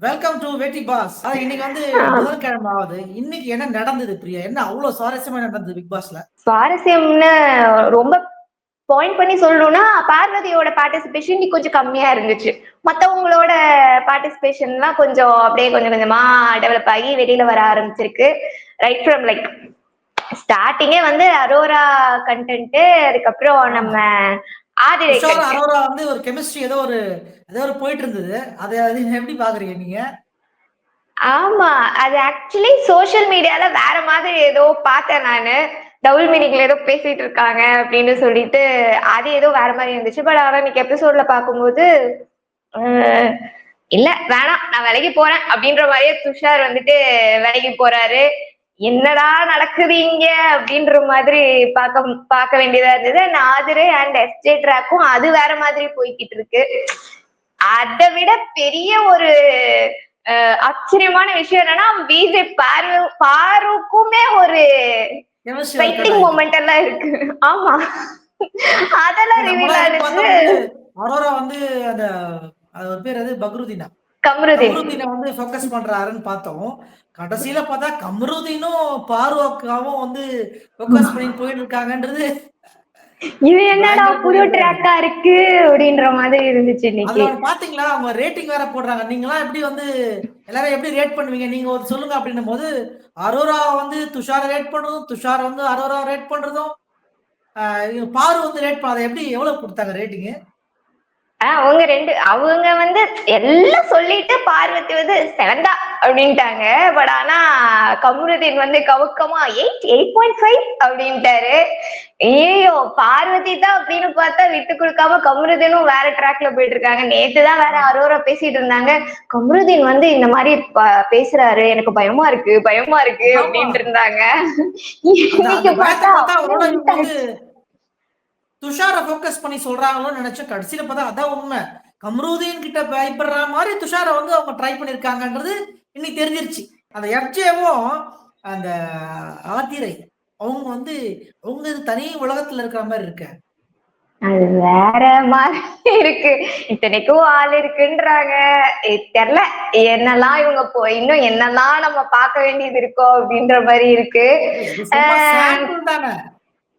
Welcome to வெட்டி pass இன்னைக்கு வந்து புதன்கிழமை ஆகுது இன்னைக்கு என்ன நடந்தது பிரியா? என்ன அவ்வளவு சுவாரஸ்யமா நடந்தது பிக் பாஸ்ல சுவாரஸ்யம்னு ரொம்ப பாயிண்ட் பண்ணி சொல்லணும்னா பார்வதியோட பார்ட்டிசிபேஷன் இன்னைக்கு கொஞ்சம் கம்மியா இருந்துச்சு. மத்தவங்களோட பார்ட்டிசிபேஷன்லாம் கொஞ்சம் அப்படியே கொஞ்சம் கொஞ்சமா டெவலப் ஆகி வெளியில வர ஆரம்பிச்சிருக்கு. ரைட் ஃப்ரம் லைக் ஸ்டார்டிங்கே வந்து அரோரா கண்டென்ட் அதுக்கப்புறம் நம்ம ஆதிரை. அரோரா வந்து ஒரு கெமிஸ்ட்ரி ஏதோ ஒரு ஏதோ ஒரு போயிட்டு இருந்தது அதை அது எப்படி பாக்குறீங்க நீங்க? ஆமா அது ஆக்சுவலி சோஷியல் மீடியால வேற மாதிரி ஏதோ பார்த்தேன் நானு. டபுள் மீனிங்ல ஏதோ பேசிட்டு இருக்காங்க அப்படின்னு சொல்லிட்டு அது ஏதோ வேற மாதிரி இருந்துச்சு. பட் ஆனா இன்னைக்கு எபிசோட்ல பார்க்கும்போது அஹ், இல்ல வேணாம் நான் விலகி போறேன் அப்படின்ற மாதிரியே துஷார் வந்துட்டு விலகி போறாரு. என்னடா நடக்குது இங்க அப்படின்ற மாதிரி பார்க்க பார்க்க வேண்டியதா இருந்தது. நாதிரு அண்ட் எஸ்ஜே ட்ராக்கும் அது வேற மாதிரி போய்கிட்டு இருக்கு. அதை விட பெரிய ஒரு ஆச்சரியமான விஷயம் என்னன்னா பிஜே பாரு பாருக்குமே ஒரு ஃபைட்டிங் மூமெண்ட் எல்லாம் இருக்கு. ஆமா. அதெல்லாம் ரிவீல் ஆனிச்சு அரோரா வந்து அந்த அது பேர் அது பக்ருதீனா. கமருதீனை. வந்து ஃபோக்கஸ் பண்றாருன்னு பார்த்தோம். கடைசியில பார்த்தா கமருதீனும் பார்வக்காவும் வந்து ஃபோக்கஸ் பண்ணி போயிட்டு இருக்காங்கன்றது. இது என்னடா புது ட்ராக்கா இருக்கு அப்படின்ற மாதிரி இருந்துச்சு இன்னைக்கு. பாத்தீங்களா? அவங்க ரேட்டிங் வேற போடுறாங்க. நீங்களாம் எப்படி வந்து எல்லாரும் எப்படி ரேட் பண்ணுவீங்க? நீங்க ஒரு சொல்லுங்க அப்படின்னும் போது அரோரா வந்து துஷாரை ரேட் பண்றதும் துஷார் வந்து அரோரா ரேட் பண்றதும் பாரு வந்து ரேட் பண்ண அதை எப்படி எவ்வளவு கொடுத்தாங்க ரேட்டிங் ஆஹ் அவங்க ரெண்டு அவங்க வந்து எல்லாம் சொல்லிட்டு பார்வதி வந்து செவன்தா அப்படின்ட்டாங்க. பட் ஆனா கமருதீன் வந்து கவுக்கமா எயிட் எயிட் பாயிண்ட் ஃபைவ் அப்படின்ட்டாரு. ஐயோ பார்வதி தான் அப்படின்னு பார்த்தா விட்டு கொடுக்காம கமருதீனும் வேற ட்ராக்ல போயிட்டு இருக்காங்க நேத்து தான் வேற அரோரா பேசிட்டு இருந்தாங்க. கமருதீன் வந்து இந்த மாதிரி பேசுறாரு. எனக்கு பயமா இருக்கு பயமா இருக்கு. அப்படின்ட்டு இருந்தாங்க. இன்னைக்கு பார்த்தா பார்த்தா அவரோட அப்படியே இவங்க வந்து துஷாரை ஃபோக்கஸ் பண்ணி சொல்றாங்களோன்னு நினைச்சேன் கடைசியில பார்த்தா அதான் உண்மை. கம்ருதீன் கிட்ட பயப்படுற மாதிரி துஷாரை வந்து அவங்க ட்ரை பண்ணிருக்காங்கன்றது இன்னைக்கு தெரிஞ்சிருச்சு. அந்த எஃப்ஜேவும் அந்த ஆத்திரை அவங்க வந்து அவங்க தனி உலகத்துல இருக்கிற மாதிரி இருக்க. அது வேற மாதிரி இருக்கு. இத்தனைக்கும் ஆள் இருக்குன்றாங்க. தெரியல என்னெல்லாம் இவங்க போ இன்னும் என்னெல்லாம் நம்ம பார்க்க வேண்டியது இருக்கோ அப்படின்ற மாதிரி இருக்கு.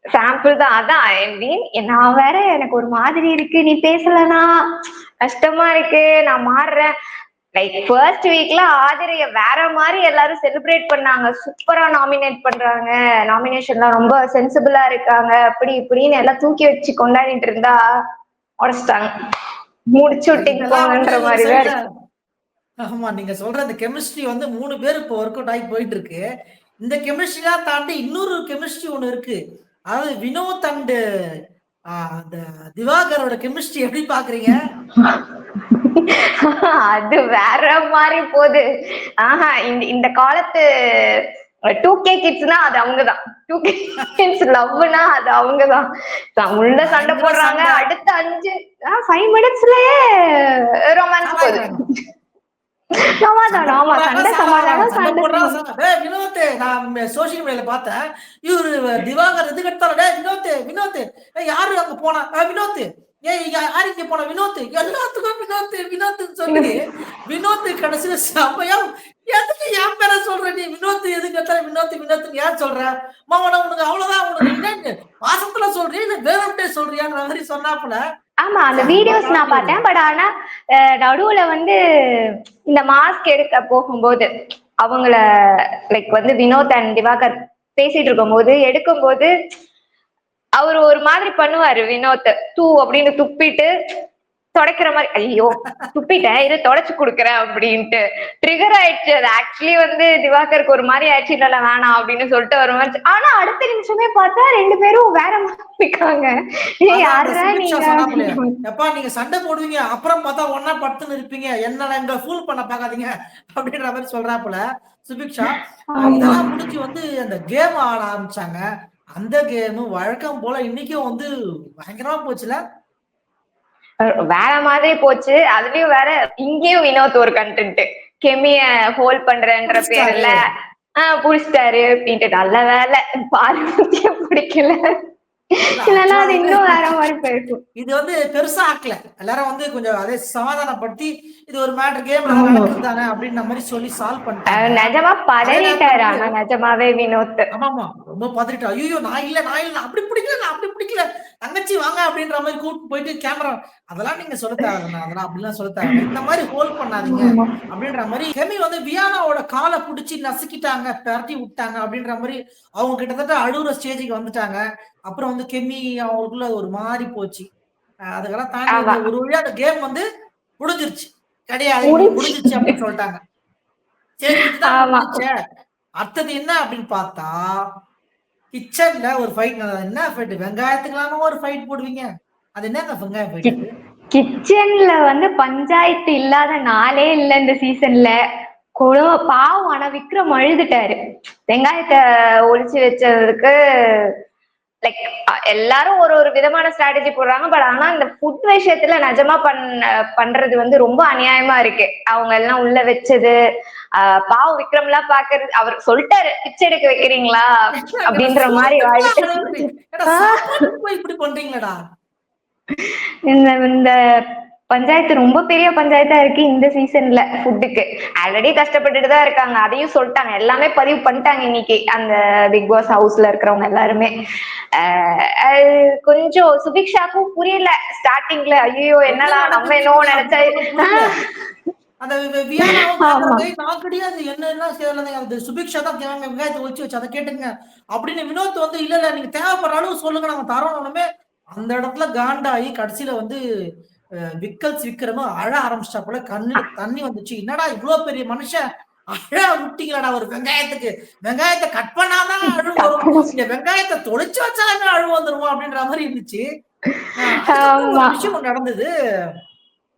சாம்பிள் தான். அதான் I mean, நான் வேற எனக்கு ஒரு மாதிரி இருக்கு. நீ பேசலனா கஷ்டமா இருக்கு. நான் மாறுறேன். லைக் ஃபர்ஸ்ட் வீக்ல ஆதிரைய வேற மாதிரி எல்லாரும் செலிப்ரேட் பண்ணாங்க. சூப்பரா நாமினேட் பண்றாங்க. நாமினேஷன்லாம் ரொம்ப சென்சிபிளா இருக்காங்க. அப்படி இப்படின்னு எல்லாம் தூக்கி வச்சு கொண்டாடிட்டு இருந்தா உடச்சிட்டாங்க. முடிச்சு விட்டீங்க இதெல்லாம் வந்து போங்கன்ற ஒரு மாதிரி தான் இருக்கு. ஆமா நீங்க சொல்ற அந்த கெமிஸ்ட்ரி வந்து மூணு பேர் இப்போ ஒர்க் அவுட் ஆகி போயிட்டு இருக்கு. இந்த கெமிஸ்ட்ரிலாம் தாண்டி இன்னொரு கெமிஸ்ட்ரி ஒண்ணு இருக்கு. அதாவது வினோத் அண்ட் அந்த திவாகரோட கெமிஸ்ட்ரி எப்படி பாக்குறீங்க? அது வேற மாதிரி போகுது. ஆஹா இந்த இந்த காலத்து டூ கே கிட்ஸ்னா அது அவங்கதான். டூ கே கிட்ஸ் லவ்னா அது அவங்கதான். உள்ள சண்டை போடுறாங்க. அடுத்த அஞ்சு ஃபைவ் மினிட்ஸ்லயே ரொமான்ஸ் போகுது. சமாதானம். ஆமா சண்டை சண்டை நான் சோசியல் மீடியால பார்த்தேன். இவரு திவாகர் எடுத்தாலும் டேய் வினோத் வினோத் யாரு அங்க போனா? "ஆ, வினோத் ஏய் யாரு இங்க போனா? வினோத் எல்லாத்துக்கும் வினோத் வினோத் சொல்லி வினோத் கடைசியில செம்மையா எதுக்கு என் பேர சொல்ற நீ? வினோத் எதுக்கு எடுத்தாலும் வினோத் வினோத் ஏன் சொல்ற? மாமனா உனக்கு அவ்வளவுதான். உனக்கு என்ன பாசத்துல சொல்றியா? இல்ல வேறே சொல்றியான்ற மாதிரி சொன்னாப்புல. ஆமா அந்த வீடியோஸ் நான் பார்த்தேன். பட் ஆனா அஹ், நடுவுல வந்து இந்த மாஸ்க் எடுக்க போகும்போது அவங்கள லைக் வந்து வினோத் அண்ட் திவாகர் பேசிட்டு இருக்கும்போது எடுக்கும்போது அவர் ஒரு மாதிரி பண்ணுவாரு வினோத். தூ அப்படின்னு துப்பிட்டு தொடக்கிற மாதிரி ஐயோ துப்பிட்டேன். இது தொடச்சு கொடுக்குறேன் அப்படின்ட்டு. ட்ரிகர் ஆயிடுச்சு. அது ஆக்சுவலி வந்து திவாகருக்கு ஒரு மாதிரி ஆயிடுச்சு. இல்ல வேணாம் அப்படின்னு சொல்லிட்டு ஒரு மாதிரி ஆனா அடுத்த நிமிஷமே பார்த்தா ரெண்டு பேரும் வேற நீங்க எப்பா நீங்க சண்டை போடுவீங்க. அப்புறம் பார்த்தா ஒன்னா படுத்துன்னு இருப்பீங்க. என்ன எங்க ஃபூல் பண்ண பாக்காதீங்க அப்படின்ற மாதிரி சொல்றாப்புல சுபிக்ஷா. இதெல்லாம் முடிஞ்சு வந்து அந்த கேம் ஆட ஆரம்பிச்சாங்க. அந்த கேம் வழக்கம் போல இன்னைக்கும் வந்து பயங்கரமா போச்சுல. வேற மாதிரி போச்சு. அதுலயும் வேற இங்கேயும் வினோத் ஒரு கண்டென்ட் கெமிய ஹோல்ட் பண்றேன்ற. பேர்ல ஆஹ் புடிச்சிட்டாரு அப்படின்ட்டு. நல்ல வேலை. பார்வதிய பிடிக்கல. இது வந்து பெருசா ஆக்கல. எல்லாரும் வந்து கொஞ்சம் அதே சமாதானப்படுத்தி இது ஒரு மேட்டர் கேம். நடக்குது தானே அப்படின்ற மாதிரி சொல்லி சால்வ் அஹ் பண்ணிட்டாங்க நிஜமா பதறிட்டாரு ஆனா நிஜமாவே வினோத் ஆமாமா ரொம்ப பதறிட்டா. ஐயோ நான் இல்ல நான் இல்ல. அப்படி பிடிக்கல நான் அப்படி பிடிக்கல. தங்கச்சி வாங்க அப்படின்ற மாதிரி கூப்பிட்டு போயிட்டு கேமரா அதெல்லாம் நீங்க சொல்ல தேவையில்ல அதெல்லாம் அப்படிலாம் சொல்ல இந்த மாதிரி ஹோல்ட் பண்ணாதீங்க. அப்படின்ற மாதிரி கெமி வந்து வியானாவோட காலை பிடிச்சி நசுக்கிட்டாங்க பரட்டி விட்டாங்க அப்படின்ற மாதிரி அவங்க கிட்டத்தட்ட அழுகுற ஸ்டேஜுக்கு வந்துட்டாங்க. அப்புறம் வந்து கெமி அவங்களுக்குள்ள ஒரு மாறி போச்சு. அதுக்கெல்லாம் தாண்டி ஒரு வழியா அந்த கேம் வந்து முடிஞ்சிருச்சு. கிடையாது முடிஞ்சிருச்சு. அப்படின்னு சொல்லிட்டாங்க. சரி அடுத்தது என்ன அப்படின்னு பார்த்தா கிச்சன்ல ஒரு ஃபைட் என்ன ஃபைட் வெங்காயத்துக்கெல்லாம ஒரு ஃபைட் போடுவீங்க. அது என்னங்க வெங்காய ஃபைட் கிச்சன்ல வந்து பஞ்சாயத்து இல்லாத நாளே இல்ல இந்த சீசன்ல கொடு பாவம் ஆனா விக்ரம் அழுதுட்டாரு. வெங்காயத்தை ஒளிச்சு வச்சதுக்கு லைக் எல்லாரும் ஒரு ஒரு விதமான ஸ்ட்ராட்டஜி போடுறாங்க. பட் ஆனா இந்த ஃபுட் விஷயத்துல நிஜமா பண்ண பண்றது வந்து ரொம்ப அநியாயமா இருக்கு. அவங்க எல்லாம் உள்ள வச்சது ஆஹ் பாவம் விக்ரம் எல்லாம் பாக்குறது அவர் சொல்லிட்டாரு பிச்சை எடுக்க வைக்கிறீங்களா? அப்படின்ற மாதிரி இப்படி பண்றீங்களடா? இந்த இந்த பஞ்சாயத்து ரொம்ப பெரிய பஞ்சாயத்தா இருக்கு இந்த சீசன்ல ஃபுட்டுக்கு ஆல்ரெடி கஷ்டப்பட்டுட்டு தான் இருக்காங்க. அதையும் சொல்லிட்டாங்க. எல்லாமே பதிவு பண்ணிட்டாங்க இன்னைக்கு அந்த பிக் பாஸ் ஹவுஸ்ல இருக்கிறவங்க எல்லாருமே. அது கொஞ்சம் சுபிக்ஷாக்கும் புரியல. ஸ்டார்டிங்ல ஐயோ என்னடா நம்ம என்னவோ நினைச்சா? அந்த வி- வியானாவும் ஆமா. கேக்குறாங்க, "ஏய், நான் கிடையாது என்ன என்ன செய்யலாம் அந்த சுபிக்ஷா தான் வெங்காயத்தை ஒழிச்சு வச்சு அதை கேட்டுங்க அப்படின்னு வினோத் வந்து இல்ல இல்ல நீங்க தேவைப்படுற அளவு சொல்லுங்க. நாங்க தரோம். அந்த இடத்துல காண்டாகி கடைசியில வந்து அஹ், விக்கல்ஸ் விக்ரம அழ ஆரம்பிச்சிட்டா போல கண்ணு தண்ணி வந்துச்சு. என்னடா இவ்வளவு பெரிய மனுஷன்? அழ விட்டீங்களாடா ஒரு வெங்காயத்துக்கு. வெங்காயத்தை கட் பண்ணாதான் அழு வரும். இந்த வெங்காயத்தை தொலைச்சு வச்சாலுமே அழு வந்துருவோம் அப்படின்ற மாதிரி இருந்துச்சு. விஷயம் நடந்தது.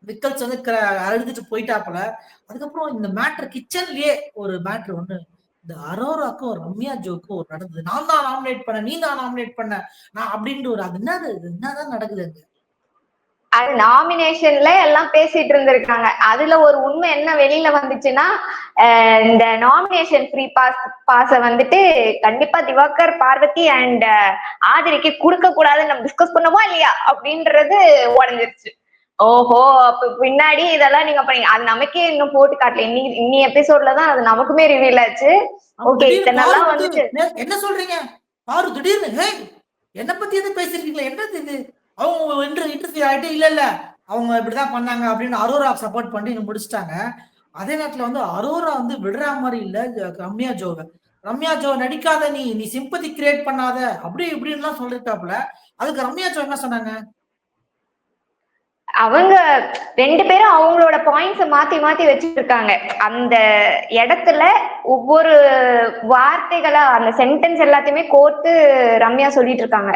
விக்கல்ஸ் வந்து அழுதுட்டு போயிட்டாப்புல அதுக்கப்புறம் இந்த மேட்ரு கிச்சன்லயே ஒரு மேட்ரு ஒண்ணு. இந்த அரோராக்கும் ரம்யா ஜோக்கும் ஒரு நடந்தது. நான் தான் நாமினேட் பண்ண நீ தான் நாமினேட் பண்ண. நான் அப்படின்ட்டு ஒரு அது என்னது? என்னதான் நடக்குது அங்க? அது நாமினேஷன்ல எல்லாம் பேசிட்டு இருந்திருக்காங்க. அதுல ஒரு உண்மை என்ன வெளியில வந்துச்சுன்னா இந்த நாமினேஷன் ஃப்ரீ பாஸ் பாஸ வந்துட்டு கண்டிப்பா திவாகர் பார்வதி அண்ட் ஆதிரிக்கு கொடுக்க கூடாதுன்னு நம்ம டிஸ்கஸ் பண்ணோமா இல்லையா? அப்படின்றது உடஞ்சிருச்சு. ஓஹோ அப்ப பின்னாடி இதெல்லாம் நீங்க பண்ணீங்க. அது நமக்கே இன்னும் போட்டு காட்டல. இன்னி இன்னி எபிசோட்ல தான் அது நமக்குமே ரிவீல் ஆச்சு. ஓகே இத்தனை நாளா வந்து, வந்துட்டு "நே- என்ன சொல்றீங்க? திடீர்னு என்ன பத்தி எதுவும் பேசிருக்கீங்களா? என்னது இது? அவங்க இன்டர் இன்டர்வியூ ஆகிட்டு இல்லை இல்லை. அவங்க இப்படிதான் பண்ணாங்க அப்படின்னு அரோரா சப்போர்ட் பண்ணி இங்க முடிச்சிட்டாங்க. அதே நேரத்தில் வந்து அரோரா வந்து விடுற மாதிரி இல்லை ரம்யா ஜோவை. ரம்யா ஜோ நடிக்காத நீ நீ சிம்பதி கிரியேட் பண்ணாத. அப்படி இப்படின்லாம் சொல்லிருக்காப்புல. அதுக்கு ரம்யா ஜோ என்ன சொன்னாங்க? அவங்க ரெண்டு பேரும் அவங்களோட பாயிண்ட்ஸ மாத்தி மாத்தி வச்சிருக்காங்க. அந்த இடத்துல ஒவ்வொரு வார்த்தைகளா அந்த சென்டென்ஸ் எல்லாத்தையுமே கோர்த்து ரம்யா சொல்லிட்டு இருக்காங்க.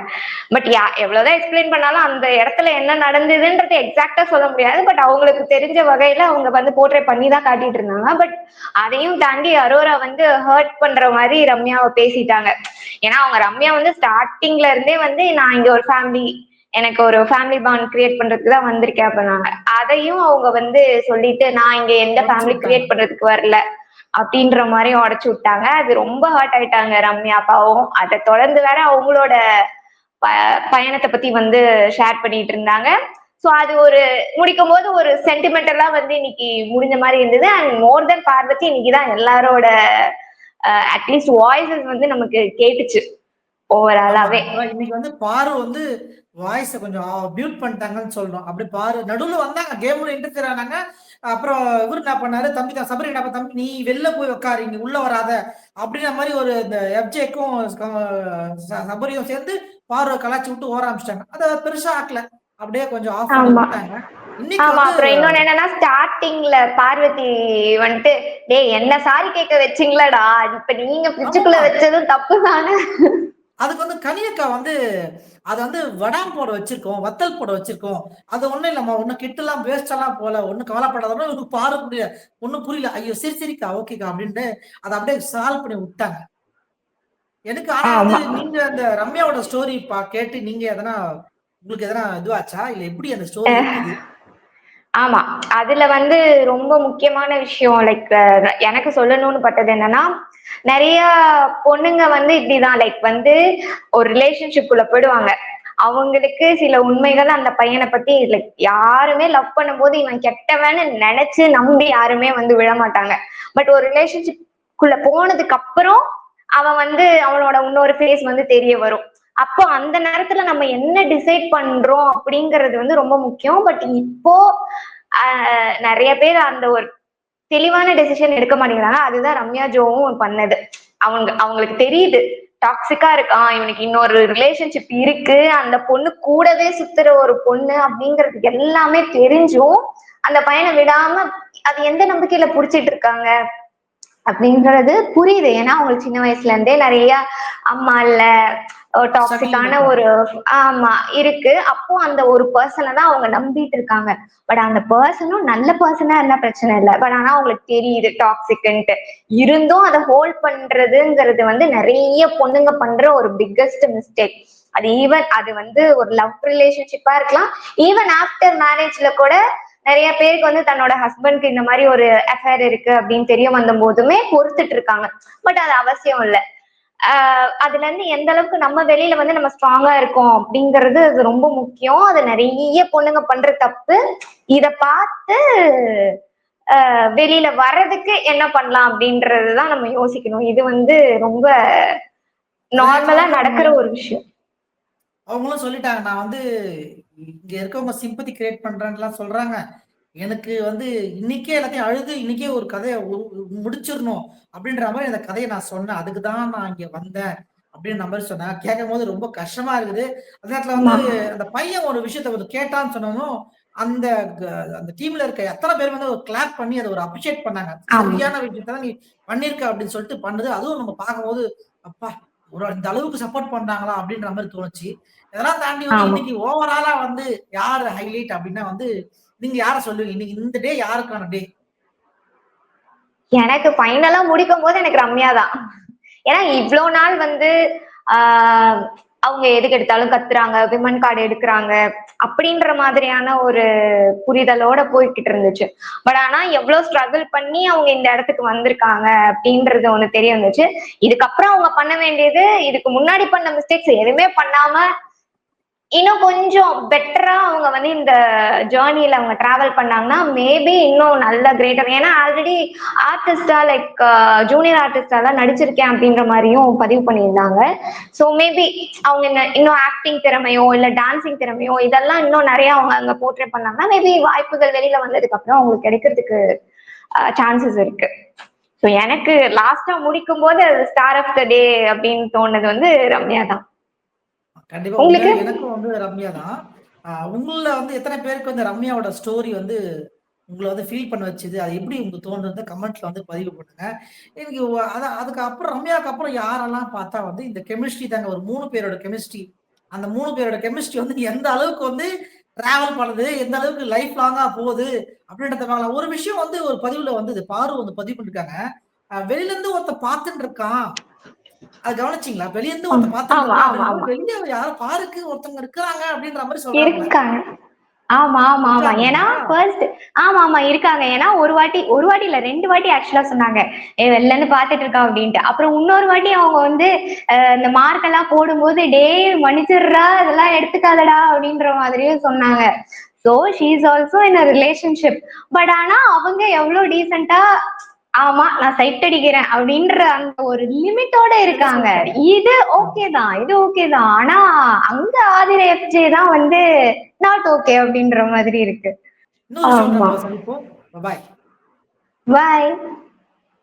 பட் யா எவ்வளவுதான் எக்ஸ்பிளைன் பண்ணாலும் அந்த இடத்துல என்ன நடந்ததுன்றது எக்ஸாக்டா சொல்ல முடியாது. பட் அவங்களுக்கு தெரிஞ்ச வகையில அவங்க வந்து போர்ட்ரே பண்ணி தான் காட்டிட்டு இருந்தாங்க. பட் அதையும் தாண்டி அரோரா வந்து ஹர்ட் பண்ற மாதிரி ரம்யாவை பேசிட்டாங்க. ஏன்னா அவங்க ரம்யா வந்து ஸ்டார்டிங்ல இருந்தே வந்து நான் இங்க ஒரு ஃபேமிலி எனக்கு ஒரு ஃபேமிலி பாண்ட் கிரியேட் பண்றதுக்கு தான் வந்திருக்கேன் அப்படின்னாங்க. அதையும் அவங்க வந்து சொல்லிட்டு நான் இங்க எந்த ஃபேமிலி. கிரியேட் பண்றதுக்கு வரல அப்படின்ற மாதிரி உடைச்சு விட்டாங்க. அது ரொம்ப ஹர்ட் ஆயிட்டாங்க ரம்யா பாவம் அதை தொடர்ந்து வேற அவங்களோட ப- பயணத்தை பத்தி வந்து ஷேர் பண்ணிட்டு இருந்தாங்க. சோ அது ஒரு முடிக்கும் போது ஒரு சென்டிமெண்டலா வந்து இன்னைக்கு முடிஞ்ச மாதிரி இருந்தது. அண்ட் மோர் தென் பார்வதி இன்னைக்கு தான் எல்லாரோட அட்லீஸ்ட் வாய்ஸஸ் வந்து நமக்கு கேட்டுச்சு. ஓவராலாவே இன்னைக்கு வந்து பாரு வந்து வாய்ஸ கொஞ்சம் பியூட் பண்ணிட்டாங்கன்னு சொல்றோம். அப்படி பாரு நடுவுல வந்தாங்க கேம்ல இன்டர்ஃபியர் ஆனாங்க அப்புறம் இவரு என்ன பண்ணாரு? தம்பி தான் சபரி என்ன தம்பி நீ வெளில போய் உட்காரு இங்க உள்ள வராத. அப்படின்ற மாதிரி ஒரு இந்த எஃப்ஜேக்கும் சபரியும் சேர்ந்து பார்வை கலாச்சி விட்டு ஓர ஆரம்பிச்சிட்டாங்க. அதை பெருசா ஆக்கல. அப்படியே கொஞ்சம் ஆஃப் பண்ணி ஆமா. அப்புறம் இன்னொன்னு என்னன்னா ஸ்டார்டிங்ல பார்வதி வந்துட்டு டேய் என்ன சாரி கேட்க வச்சீங்களடா? இப்ப நீங்க ஆமா. வச்சதும் தப்பு தானே அதுக்கு வந்து கனியக்கா வந்து அது வந்து வடாம் போட வச்சிருக்கோம் வத்தல் போட வச்சிருக்கோம். அது ஒண்ணும் இல்லம்மா ஒன்னும் கிட்டலாம் வேஸ்ட் எல்லாம் போல ஒன்னும் கவலைப்படாதவங்க இவருக்கு பாரு புரிய ஒன்னும் புரியல. ஐயோ சரி சரிக்கா ஓகேக்கா அப்படின்ட்டு அதை அப்படியே சால்வ் பண்ணி விட்டாங்க. எனக்கு ஆனா. நீங்க அந்த ரம்யாவோட ஸ்டோரி பா கேட்டு நீங்க எதனா உங்களுக்கு எதனா இதுவாச்சா? இல்ல எப்படி அந்த ஸ்டோரி ஆமா. அதுல வந்து ரொம்ப முக்கியமான விஷயம் லைக் எனக்கு சொல்லணும்னு பட்டது என்னன்னா நிறைய பொண்ணுங்க வந்து இப்படிதான். லைக் வந்து ஒரு ரிலேஷன்ஷிப்புக்குள்ள போயிடுவாங்க. அவங்களுக்கு சில உண்மைகள் அந்த பையனை பத்தி லைக் யாருமே லவ் பண்ணும்போது இவன் கெட்டவன்னு நினைச்சு நம்பி யாருமே வந்து விழமாட்டாங்க. பட் ஒரு ரிலேஷன்ஷிப் குள்ள போனதுக்கு அப்புறம் அவன் வந்து அவனோட இன்னொரு ஃபேஸ் வந்து தெரிய வரும். அப்போ அந்த நேரத்துல நம்ம என்ன டிசைட் பண்றோம் அப்படிங்கிறது வந்து ரொம்ப முக்கியம். பட் இப்போ நிறைய பேர் அந்த ஒரு தெளிவான டெசிஷன் எடுக்க மாட்டேங்கிறாங்க. அதுதான் ரம்யா ஜோவும் பண்ணது. அவங்க அவங்களுக்கு தெரியுது. டாக்ஸிக்கா இருக்கான் இவனுக்கு இன்னொரு ரிலேஷன்ஷிப் இருக்கு. அந்த பொண்ணு கூடவே சுத்துற ஒரு பொண்ணு அப்படிங்கிறது எல்லாமே தெரிஞ்சும் அந்த பையனை விடாம அது எந்த நம்பிக்கையில புடிச்சிட்டு இருக்காங்க அப்படிங்கிறது புரியுது. ஏன்னா அவங்களுக்கு சின்ன வயசுல இருந்தே நிறைய அம்மா இல்ல டாக்ஸிக்கான ஒரு ஆமா இருக்கு. அப்போ அந்த ஒரு பர்சனை தான் அவங்க நம்பிட்டு இருக்காங்க. பட் அந்த பர்சனும் நல்ல பர்சனா இருந்தா பிரச்சனை இல்லை. பட் ஆனா அவங்களுக்கு தெரியுது டாக்ஸிக்ன்ட்டு இருந்தும் அதை ஹோல்ட் பண்றதுங்கிறது வந்து நிறைய பொண்ணுங்க பண்ற ஒரு பிக்கஸ்ட் மிஸ்டேக் அது ஈவன் அது வந்து ஒரு லவ் ரிலேஷன்ஷிப்பா இருக்கலாம். ஈவன் ஆஃப்டர் மேரேஜ்ல கூட நிறைய பேருக்கு வந்து தன்னோட ஹஸ்பண்ட்க்கு இந்த மாதிரி ஒரு அஃபேர் இருக்கு அப்படின்னு தெரிய வந்த போதுமே பொறுத்துட்டு இருக்காங்க. பட் அது அவசியம் இல்லை. அதுல இருந்து எந்த அளவுக்கு நம்ம வெளியில வந்து நம்ம ஸ்ட்ராங்கா இருக்கோம் அப்படிங்கிறது அது ரொம்ப முக்கியம். அது நிறைய பொண்ணுங்க பண்ற தப்பு. இத பார்த்து ஆஹ் வெளியில வர்றதுக்கு என்ன பண்ணலாம் அப்படின்றதுதான் நம்ம யோசிக்கணும். இது வந்து ரொம்ப நார்மலா நடக்கிற ஒரு விஷயம். அவங்களும் சொல்லிட்டாங்க நான் வந்து இங்க இருக்கவங்க சிம்பத்தி கிரியேட் பண்றேன்லாம் சொல்றாங்க. எனக்கு வந்து இன்னைக்கே எல்லாத்தையும் அழுது இன்னைக்கே ஒரு கதையை முடிச்சிடணும் அப்படின்ற மாதிரி அந்த கதையை நான் சொன்னேன். அதுக்கு தான் நான் இங்க வந்தேன் அப்படின்ற மாதிரி சொன்னேன். கேட்கும் போது ரொம்ப கஷ்டமா இருக்குது. அந்த நேரத்துல வந்து அந்த பையன் ஒரு விஷயத்த வந்து கேட்டான்னு சொன்னதும் அந்த அந்த டீம்ல இருக்க எத்தனை பேர் வந்து ஒரு கிளாப் பண்ணி அதை ஒரு அப்ரிஷியேட் பண்ணாங்க. சரியான விஷயத்த நீ பண்ணிருக்க அப்படின்னு சொல்லிட்டு பண்ணுது. அதுவும் நம்ம பார்க்கும்போது அப்பா ஒரு இந்த அளவுக்கு சப்போர்ட் பண்றாங்களா அப்படின்ற மாதிரி தோணுச்சு. இதெல்லாம் தாண்டி வந்து. இன்னைக்கு ஓவராலா வந்து யாரு ஹைலைட் அப்படின்னா வந்து நீங்க யார சொல்லுவீங்க? இன்னைக்கு இந்த டே யாருக்கான டே எனக்கு ஃபைனலா முடிக்கும் போது எனக்கு ரம்யா தான். ஏன்னா இவ்வளோ நாள் வந்து ஆஹ் அவங்க எதுக்கு எடுத்தாலும் கத்துறாங்க விமன் கார்டு எடுக்கிறாங்க அப்படின்ற மாதிரியான ஒரு புரிதலோட போய்கிட்டு இருந்துச்சு. பட் ஆனா எவ்வளவு ஸ்ட்ரகிள் பண்ணி அவங்க இந்த இடத்துக்கு வந்திருக்காங்க அப்படின்றது ஒண்ணு தெரிய வந்துச்சு. இதுக்கப்புறம் அவங்க பண்ண வேண்டியது இதுக்கு முன்னாடி பண்ண மிஸ்டேக்ஸ் எதுவுமே பண்ணாம இன்னும் கொஞ்சம் பெட்டரா அவங்க வந்து இந்த ஜேர்னியில அவங்க டிராவல் பண்ணாங்கன்னா மேபி இன்னும் நல்ல கிரேட்டர் ஏன்னா ஆல்ரெடி ஆர்டிஸ்டா லைக் ஜூனியர் ஆர்டிஸ்டா தான் நடிச்சிருக்கேன் அப்படின்ற மாதிரியும் பதிவு பண்ணியிருந்தாங்க. ஸோ மேபி அவங்க என்ன இன்னும் ஆக்டிங் திறமையோ இல்லை டான்சிங் திறமையோ இதெல்லாம் இன்னும் நிறைய அவங்க அங்க போர்ட்ரேட் பண்ணாங்கன்னா மேபி வாய்ப்புகள் வெளியில வந்ததுக்கு அப்புறம் அவங்களுக்கு கிடைக்கிறதுக்கு சான்சஸ் இருக்கு. ஸோ எனக்கு லாஸ்டா முடிக்கும் போது ஸ்டார் ஆஃப் த டே அப்படின்னு தோணுது வந்து ரம்யா தான். கண்டிப்பா. உங்களுக்கு? எனக்கும் வந்து ரம்யா தான். உங்கள வந்து எத்தனை பேருக்கு வந்து ரம்யாவோட ஸ்டோரி வந்து உங்களை வந்து ஃபீல் பண்ண வச்சுது? அது எப்படி உங்களுக்கு தோணுது கமெண்ட்ல வந்து பதிவு பண்ணுங்க. எனக்கு ஒ- அதான் அதுக்கு அப்புறம் ரம்யாவுக்கு அப்புறம் யாரெல்லாம் பார்த்தா வந்து இந்த கெமிஸ்ட்ரி தாங்க ஒரு மூணு பேரோட கெமிஸ்ட்ரி அந்த மூணு பேரோட கெமிஸ்ட்ரி வந்து எந்த அளவுக்கு வந்து டிராவல் பண்ணுது? எந்த அளவுக்கு லைஃப் லாங்கா போகுது? அப்படின்றத பார்க்கலாம். ஒரு விஷயம் வந்து ஒரு பதிவுல வந்து பாரு வந்து பதிவு பண்ணிருக்காங்க. வெளியில இருந்து ஒருத்த பார்த்துட்டு இருக்கான். அது கவனிச்சிங்களா? வெளிய இருந்து ஒருத்த ஆமா. வெளிய யாரும் பாருக்கு ஒருத்தவங்க இருக்கிறாங்க அப்படின்ற மாதிரி சொல்றாங்க ஆமா ஆமா ஆமா? ஏன்னா ஃபர்ஸ்ட் ஆமா ஆமா இருக்காங்க. ஏன்னா ஒரு வாட்டி ஒரு வாட்டி இல்ல ரெண்டு வாட்டி ஆக்சுவலா சொன்னாங்க. ஏ வெளில இருந்து பாத்துட்டு இருக்கா? அப்படின்ட்டு. அப்புறம் இன்னொரு வாட்டி அவங்க வந்து இந்த மார்க் எல்லாம் போடும்போது டேய் மன்னிச்சிடுறா இதெல்லாம் எடுத்துக்காதடா அப்படின்ற மாதிரியும் சொன்னாங்க. So she is also in relationship but ஆனா அவங்க எவ்வளவு டீசெண்டா ஆமா நான் சைட் அடிக்கிறேன் அப்படின்ற அந்த ஒரு லிமிட்டோட இருக்காங்க. இது ஓகே தான் இது ஓகே தான். ஆனா அங்க ஆதிர எஃப்ஜே தான் வந்து நாட் ஓகே அப்படின்ற மாதிரி இருக்கு. ஆமா. பாய் பாய்